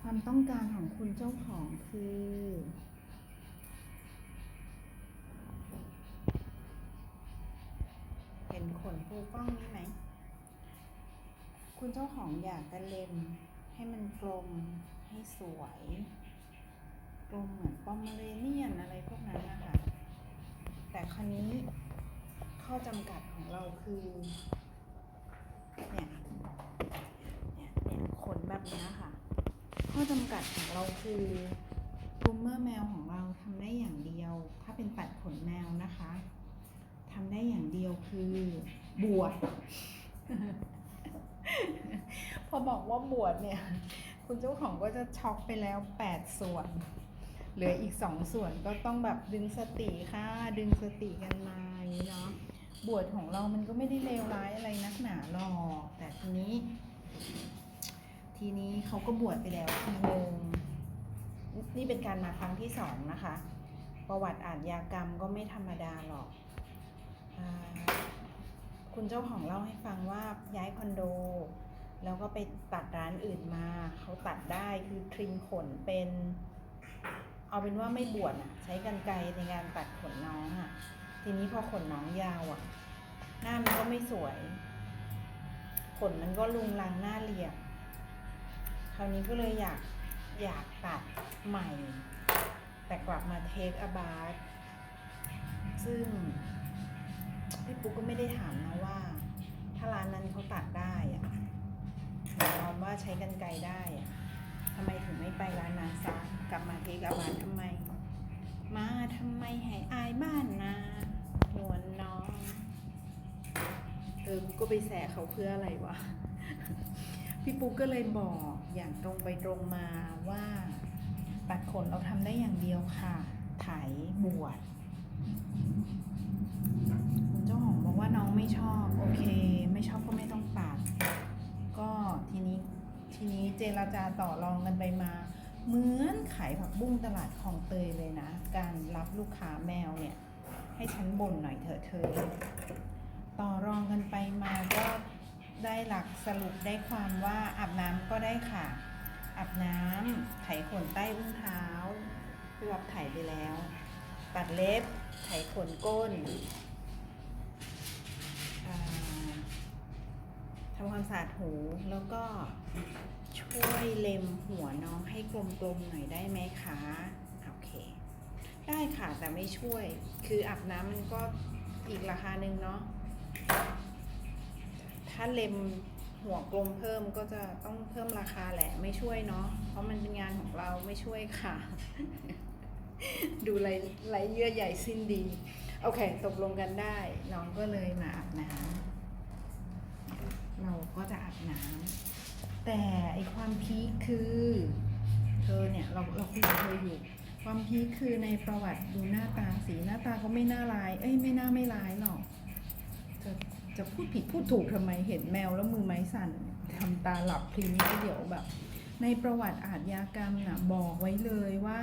ความต้องการของคุณเจ้าของคือ เห็นขนฟูฟ่องนี้ไหม คุณเจ้าของอยากจะเล็มให้มันกลมให้สวย กลมเหมือนปอมเมเรเนียนอะไรพวกนั้นนะคะแต่คราวนี้ข้อจำกัดของเราคือเนี่ยเนี่ยเนี่ยขนแบบนี้ค่ะ ข้อจำกัดของเราคือกรูมเมอร์แมวของเราทำได้อย่างเดียว ถ้าเป็นตัดขนแมวนะคะทำได้อย่างเดียวคือบวชพอบอกว่าบวชเนี่ย คุณเจ้าของก็จะช็อกไปแล้ว 8 ส่วน เหลืออีก 2 ส่วนก็ต้องแบบดึงสติค่ะ ดึงสติกันมาอย่างนี้เนาะบวชของเรามันก็ไม่ได้เลวร้ายอะไรนักหนาหรอกแต่ทีนี้ ทีนี้เขาก็บวชไปแล้วทีหนึ่งนี่เป็นการมาครั้งที่สองนะคะ ประวัติอาทยากรรมก็ไม่ธรรมดาหรอกอคุณเจ้าของเล่าให้ฟังว่าย้ายคอนโด แล้วก็ไปตัดร้านอื่นมา เขาตัดได้คือทริมขนเป็น เอาเป็นว่าไม่บวชอะใช้กันไกรในการตัดขนน้องอะทีนี้พอขนน้องยาวอะหน้ามันก็ไม่สวย ขนมันก็ลุงลังหน้าเรียบ ราวนี้ก็เลยอยากอยากตัดใหม่ แต่กลับมาเทคอบาร์ซึ่งพี่ปุ๊กก็ไม่ได้ถามนะว่า ถ้าร้านนั้นเขาตัดได้อะหมายความว่าใช้กันไกรได้อะทำไมถึงไม่ไปร้านนั้นซะกลับมาเทคอบาร์ทำไม มาทำไมให้อายบ้านนะนวลน้องเออกูก็ไปแสเขาเพื่ออะไรวะพี่ปุ๊กก็เลยบอก อย่างตรงไปตรงมาว่าตัดขนเราทำได้อย่างเดียวค่ะ ไถบวชคุณเจ้าของบอกว่าน้องไม่ชอบ โอเค ไม่ชอบก็ไม่ต้องตัด ก็ทีนี้ทีนี้เจรจาต่อรองกันไปมา เหมือนขายผักบุ้งตลาดคลองเตยเลยนะ การรับลูกค้าแมวเนี่ย ให้ฉันบ่นหน่อยเถอะเธอ ต่อรองกันไปมาก็ ได้หลักสรุปได้ความว่าอาบน้ำก็ได้ค่ะ อาบน้ำไถขนใต้อุ้งเท้าพี่วับไถไปแล้ว ตัดเล็บไถขนก้นทำความสะอาดหูแล้วก็ช่วยเล็มหัวน้องให้กลมๆหน่อยได้ไหมคะโอเค ได้ค่ะแต่ไม่ช่วย คืออาบน้ำมันก็อีกราคาหนึ่งเนาะ ถ้าเล็มหัวกลมเพิ่มก็จะต้องเพิ่มราคาแหละไม่ช่วยเนาะเพราะมันเป็นงานของเราไม่ช่วยค่ะ ดูไรไรเยื่อใหญ่สิ้นดี โอเค ตกลงกันได้น้องก็เลยมาอาบน้ำเราก็จะอาบน้ำแต่ไอความพีคคือ เธอเนี่ยเราเราคุยกับเธออยู่ ความพีคคือในประวัติดูหน้าตาสีหน้าตาก็ไม่น่าร้าย เอ้ยไม่น่าไม่ร้ายหรอกจะ จะพูดผิดพูดถูกทำไมเห็นแมวแล้วมือไม้สั่นทำตาหลับพลิ้งแล้วเดี๋ยวแบบ ในประวัติอาทยากรรมน่ะบอกไว้เลยว่า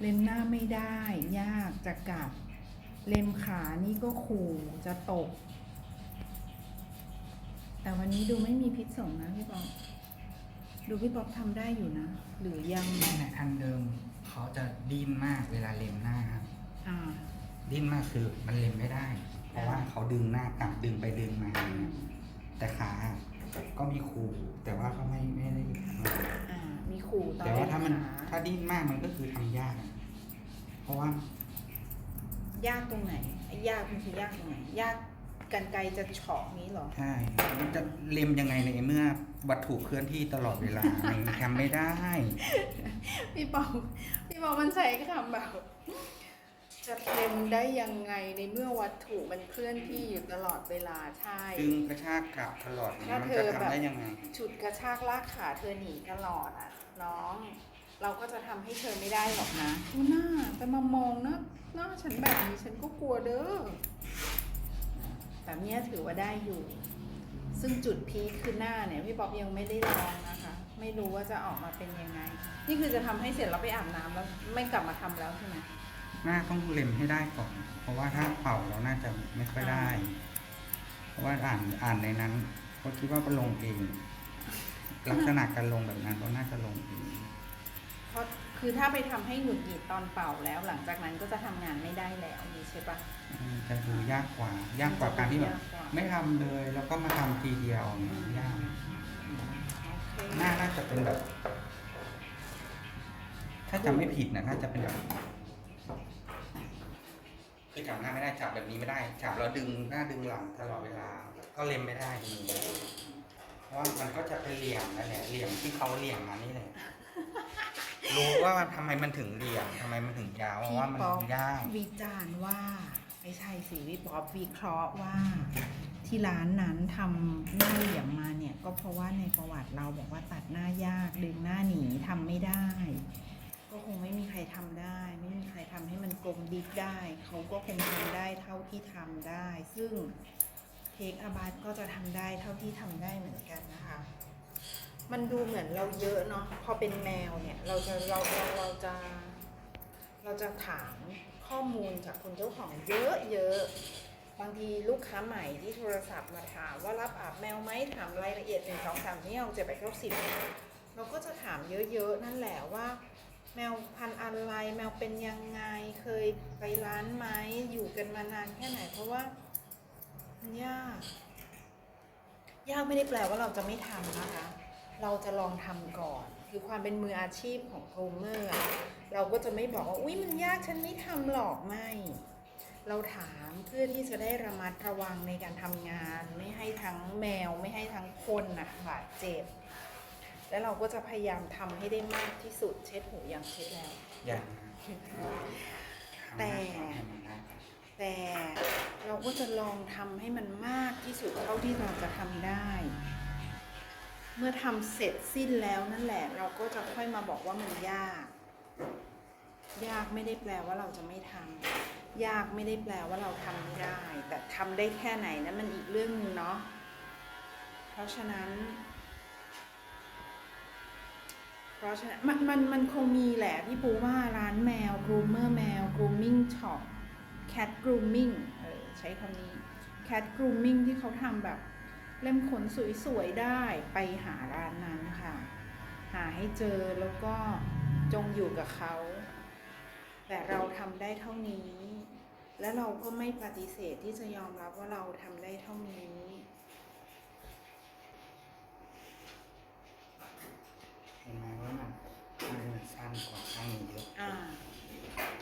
เล็มหน้าไม่ได้ ยากจะกัด เล็มขานี่ก็ขู่จะตก แต่วันนี้ดูไม่มีพิษสงนะพี่ป๊อปดูพี่ป๊อปทำได้อยู่นะ หรือยังนั่นแหละอันเดิมเขาจะดิ้นมากเวลาเล็มหน้าครับอ่าดิ้นมากคือมันเล็มไม่ได้ เพราะว่าเขาดึงหน้ากลับดึงไปดึงมาอย่างเงี้ยแต่ขาก็มีครูแต่ว่าก็ไม่ไม่ได้อ่ามีขู่ตอนแต่ว่าถ้ามันเล็มขถ้าดิ้นมากมันก็คือทำยากอะเพราะว่า ยากตรงไหนไอ้ยากมันคือยากตรงไหน ยากกันไกลจะเฉาะนี้เหรอ ใช่มันจะเล็มยังไงในเมื่อวัตถุเคลื่อนที่ตลอดเวลา มันทำไม่ได้ พี่ปองพี่ปองมันใช้คำแบบ จะเล็มได้ยังไงในเมื่อวัตถุมันเคลื่อนที่อยู่ตลอดเวลาใช่ ดึงกระชากกลับตลอดอย่างเงี้ยมันถ้าจะเธอแบบ ทำได้ยังไง ฉุดกระชากลากขาเธอหนีตลอดอะ น้อง เราก็จะทำให้เธอไม่ได้หรอกนะดูหน้าแต่มามองนะหน้าฉันแบบนี้ฉันก็กลัวเด้อแต่เนี้ยถือว่าได้อยู่ ซึ่งจุดพีคคือหน้าเนี่ยพี่ป๊อบยังไม่ได้ลองนะคะ ไม่รู้ว่าจะออกมาเป็นยังไง นี่คือจะทำให้เสร็จแล้วไปอาบน้ำแล้วไม่กลับมาทำแล้วใช่ไหม หน้าต้องเล็มให้ได้ก่อน เพราะว่าถ้าเป่าเราน่าจะไม่ค่อยได้ เพราะว่าอ่านอ่านในนั้นเขาคิดว่าก็ลงเอง ลักษณะการลงแบบนั้นก็น่าจะลงอย่างนี้เพราะคือถ้าไปทำให้หงุดหงิดตอนเป่าแล้ว หลังจากนั้นก็จะทำงานไม่ได้แล้วนี่ใช่ปะมันจะดูยากกว่า ยากกว่าการที่แบบ ยากกว่า ไม่ทำเลยแล้วก็มาทำทีเดียวอย่างเงี้ยยากโอเคน่าน่าจะเป็นแบบ ถ้าจำไม่ผิดนะน่าจะเป็นแบบ คือจับหน้าไม่ได้จับแบบนี้ไม่ได้จับแล้วดึงหน้าดึงหลังตลอดเวลา ก็เล็มไม่ได้มือเพราะว่ามันก็จะเป็นเหลี่ยมนั่นแหละเหลี่ยมที่เขาเหลี่ยมมานี่แหละรู้ว่ามันทำไมมันถึงเหลี่ยมทำไมมันถึงยาวเพราะว่ามันพี่ป๊อปยากวิจารณ์ว่าไม่ใช่สิพี่ป๊อปวิเคราะห์ว่า ที่ร้านนั้นทำหน้าเหลี่ยมมาเนี่ย ก็เพราะว่าในประวัติเราบอกว่าตัดหน้ายากดึงหน้าหนีทำไม่ได้ ก็คงไม่มีใครทำได้ ไม่มีใครทำให้มันกลมดิกได้ เขาก็คงทำได้เท่าที่ทำได้ ซึ่งเทคอาบาสก็จะทำได้เท่าที่ทำได้เหมือนกันนะคะ มันดูเหมือนเราเยอะเนาะพอเป็นแมวเนี่ย เราจะเราเราเราจะ เราจะถามข้อมูลจากคนเจ้าของเยอะเยอะบางทีลูกค้าใหม่ที่โทรศัพท์มาถามว่ารับอาบแมวไหมถามรายละเอียดหนึ่งสองสามที่เราเจ็ดแปดเก้าสิบเราก็จะถามเยอะๆนั่นแหละว่า แมวพันธุ์อะไร แมวเป็นยังไง เคยไปร้านไหมอยู่กันมานานแค่ไหน เพราะว่ามันยากยากไม่ได้แปลว่าเราจะไม่ทำนะคะ เราจะลองทำก่อน คือความเป็นมืออาชีพของโกลเมอร์เราก็จะไม่บอกว่า อุ้ยมันยากฉันไม่ทำหรอกไม่ เราถามเพื่อที่จะได้ระมัดระวังในการทำงาน ไม่ให้ทั้งแมวไม่ให้ทั้งคนนะบาดเจ็บ แล้วเราก็จะพยายามทำให้ได้มากที่สุดเช็ดหูอย่างเช็ดแล้ว อย่างแต่ แต่เราก็จะลองทำให้มันมากที่สุดเท่าที่เราจะทำได้ เมื่อทำเสร็จสิ้นแล้วนั่นแหละ เราก็จะค่อยมาบอกว่ามันยาก ยากไม่ได้แปลว่าเราจะไม่ทำยากไม่ได้แปลว่าเราทำไม่ได้ แต่ทำได้แค่ไหนนั้นมันอีกเรื่องหนึงเนาะเพราะฉะนั้น เพราะฉะนั้นมันมันมันคงมีแหละพี่ปูว่าร้านแมว groomer แมว grooming shop cat grooming เออใช้คำนี้ cat grooming ที่เขาทำแบบเล่มขนสวยๆได้ไปหาร้านนั้นค่ะ หาให้เจอแล้วก็จงอยู่กับเขา แต่เราทำได้เท่านี้ และเราก็ไม่ปฏิเสธที่จะยอมรับว่าเราทำได้เท่านี้ เห็นไหมว่ามันมันสั้นกว่าข้างนี้เยอะอ่า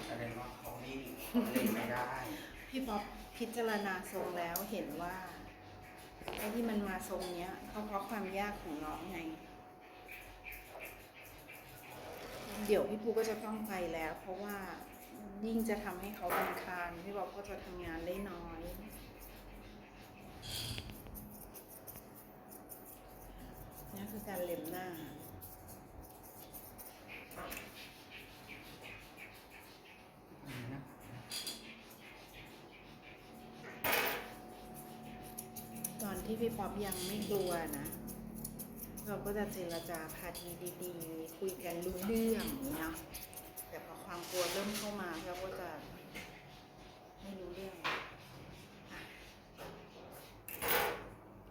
แสดงว่าเขานิ่งเขาเล่นไม่ได้พี่ป๊อปพิจารณาทรงแล้วเห็นว่าไอ้ที่มันมาทรงเนี้ยก็เพราะความยากของน้องไง เดี๋ยวพี่ปูก็จะต้องไปแล้ว เพราะว่ายิ่งจะทำให้เขารำคาญพี่ป๊อปก็จะทำงานได้น้อย นี่คือการเล็มหน้า ตอน ที่พี่ป๊อปยังไม่กลัวนะ เราก็จะเจรจาพาทีดีๆ คุยกันรู้เรื่องนี้เนาะแต่พอความกลัวเริ่มเข้ามาเราก็จะไม่รู้เรื่อง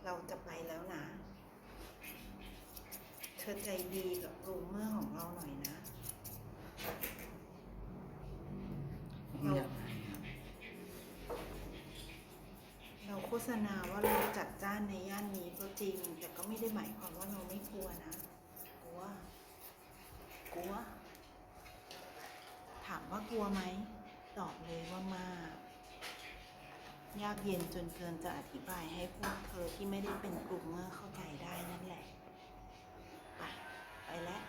เราจะไปแล้วนะ เธอใจดีกับกรูมเมอร์ของเราหน่อยนะานในย่านนี้ก็จริง แต่ก็ไม่ได้หมายความว่าเราไม่กลัวนะกลัวกลัว ถามว่ากลัวไหมตอบเลยว่ามาก ยากเย็นจนเกินจะอธิบายให้พวกเธอที่ไม่ได้เป็นกลุ่มเมื่อเข้าใจได้นั่นแหละ ไป ไปแล้ว